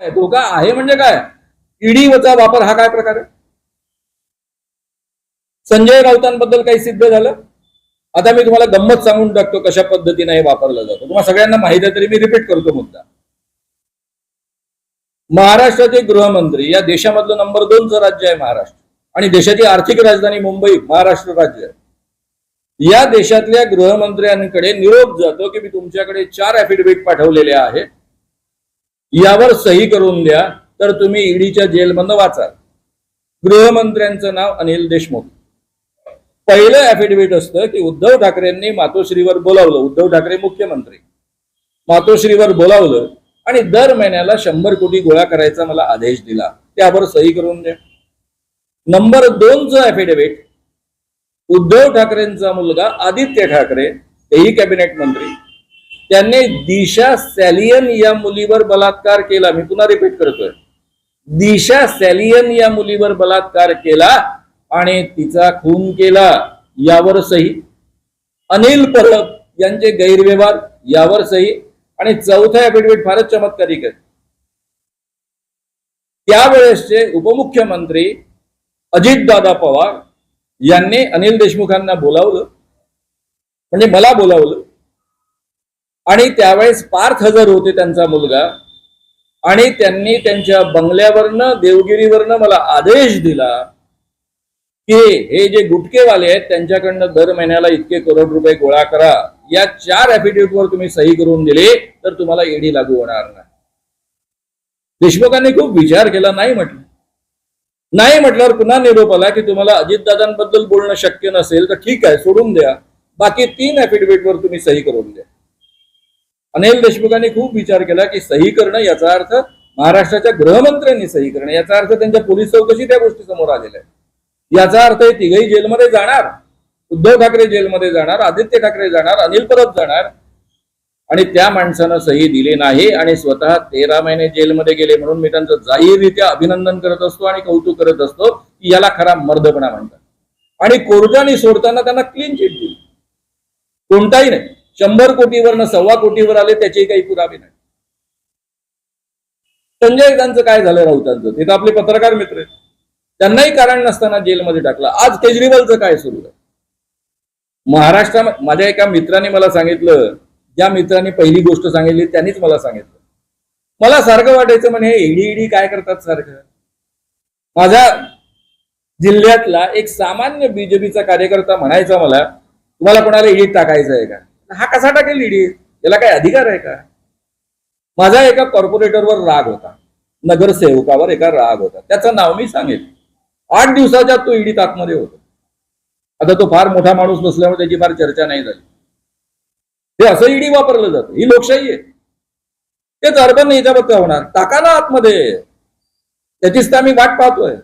आहे. धोका आहे म्हणजे काय? ईडीचा वापर हा काय प्रकार आहे? संजय राऊतांबद्दल काही सिद्ध झालं? आता मी तुम्हाला गंमत सांगून टाकतो कशा पद्धतीने हे वापरलं जातं. तुम्हाला सगळ्यांना माहिती आहे तरी मी रिपीट करतो मुद्दा. महाराष्ट्राचे गृहमंत्री या देशामधलं नंबर दोनचं राज्य आहे महाराष्ट्र. आणि देशाची आर्थिक राजधानी मुंबई महाराष्ट्र राज्य आहे. या देशातल्या गृहमंत्र्यांकडे निरोप जातो की मी तुमच्याकडे चार अफिडेव्हिट पाठवलेले आहेत. यावर सही करून द्या तर तुम्ही ईडीच्या जेलमधनं वाचाल. गृहमंत्र्यांचं नाव अनिल देशमुख. पहिलं ऍफिडेव्हिट असतं की उद्धव ठाकरेंनी मातोश्रीवर बोलावलं. उद्धव ठाकरे मुख्यमंत्री. मातोश्रीवर बोलावलं आणि दर महिन्याला शंभर कोटी गोळा करायचा मला आदेश दिला. त्यावर सही करून द्या. नंबर दोनचं अफिडेव्हिट उद्धव ठाकरेंचा मुलगा आदित्य ठाकरे तेही कॅबिनेट मंत्री. त्यांनी दिशा सॅलियन या मुलीवर बलात्कार केला. मी पुन्हा रिपीट करतोय. दिशा सॅलियन या मुलीवर बलात्कार केला आणि तिचा खून केला. यावर सही. अनिल परब यांचे गैरव्यवहार यावर सही. आणि चौथा अफिडेव्हिट फारच चमत्कारिक आहे. त्यावेळेसचे उपमुख्यमंत्री अजितदादा पवार यांनी अनिल देशमुखांना बोलावलं. म्हणजे मला बोलावलं. आणि त्यावेळेस पार्थ हजर होते त्यांचा मुलगा आणि त्यांनी त्यांच्या बंगल्यावरनं देवगिरीवरनं मला आदेश दिला की हे जे गुटकेवाले आहेत त्यांच्याकडनं दर महिन्याला इतके करोड रुपये गोळा करा. या चार affidavit वर तुम्ही सही करून दिले तर तुम्हाला ईडी लागू होणार नाही. देशमुखांनी खूप विचार केला नाही म्हटलं. नाही म्हटल्यावर पुन्हा निरोप आला की तुम्हाला अजितदादांबद्दल बोलणं शक्य नसेल तर ठीक आहे सोडून द्या. बाकी तीन affidavit वर तुम्ही सही करून द्या. अनिल देशमुखांनी खूप विचार केला की सही करणं याचा अर्थ महाराष्ट्राच्या गृहमंत्र्यांनी सही करणं. याचा अर्थ त्यांच्या पोलीस चौकशी त्या गोष्टी समोर आलेल्या आहेत. याचा अर्थ हे तिघही जेलमध्ये जाणार. उद्धव ठाकरे जेलमध्ये जाणार आदित्य ठाकरे जाणार अनिल परब जाणार. आणि त्या माणसानं सही दिली नाही आणि स्वतः तेरा महिने जेलमध्ये गेले म्हणून मी त्यांचं जाहीररित्या अभिनंदन करत असतो आणि कौतुक करत असतो की याला खरा मर्दपणा म्हणतात. आणि कोर्टाने सोडताना त्यांना क्लीन चिट दिली. कोणताही नाही. शंभर कोटीवरनं सव्वा कोटीवर आले त्याचे काही पुरावे नाही. संजय गांचं काय झालं राऊतांचं? ते तर आपले पत्रकार मित्र आहेत. त्यांनाही कारण नसताना जेलमध्ये टाकलं. आज केजरीवालचं काय सुरू आहे महाराष्ट्रा माझ्या एका मित्राने मला सांगितलं. ज्या मित्राने पहिली गोष्ट सांगितली त्यांनीच मला सांगितलं. मला सारखं वाटायचं म्हणे हे ईडी ईडी काय करतात सारखं? माझ्या जिल्ह्यातला एक सामान्य बीजेपीचा कार्यकर्ता म्हणायचा मला तुम्हाला कोणाला ईडीत टाकायचं आहे का? हा कसा टाकेल ईडी याला काय अधिकार आहे का? माझा एका कॉर्पोरेटरवर राग होता. नगरसेवकावर एका राग होता. त्याचं नाव मी सांगेन आठ दिवसाच्या तो ईडीत आतमध्ये होता. आता तो फार मोठा माणूस नसल्यामुळे त्याची फार चर्चा नाही झाली. हे असं ईडी वापरलं जातं. ही लोकशाही आहे. तेच अर्बन याच्याबद्दल होणार. टाका ना आतमध्ये. त्याचीच तर आम्ही वाट पाहतोय.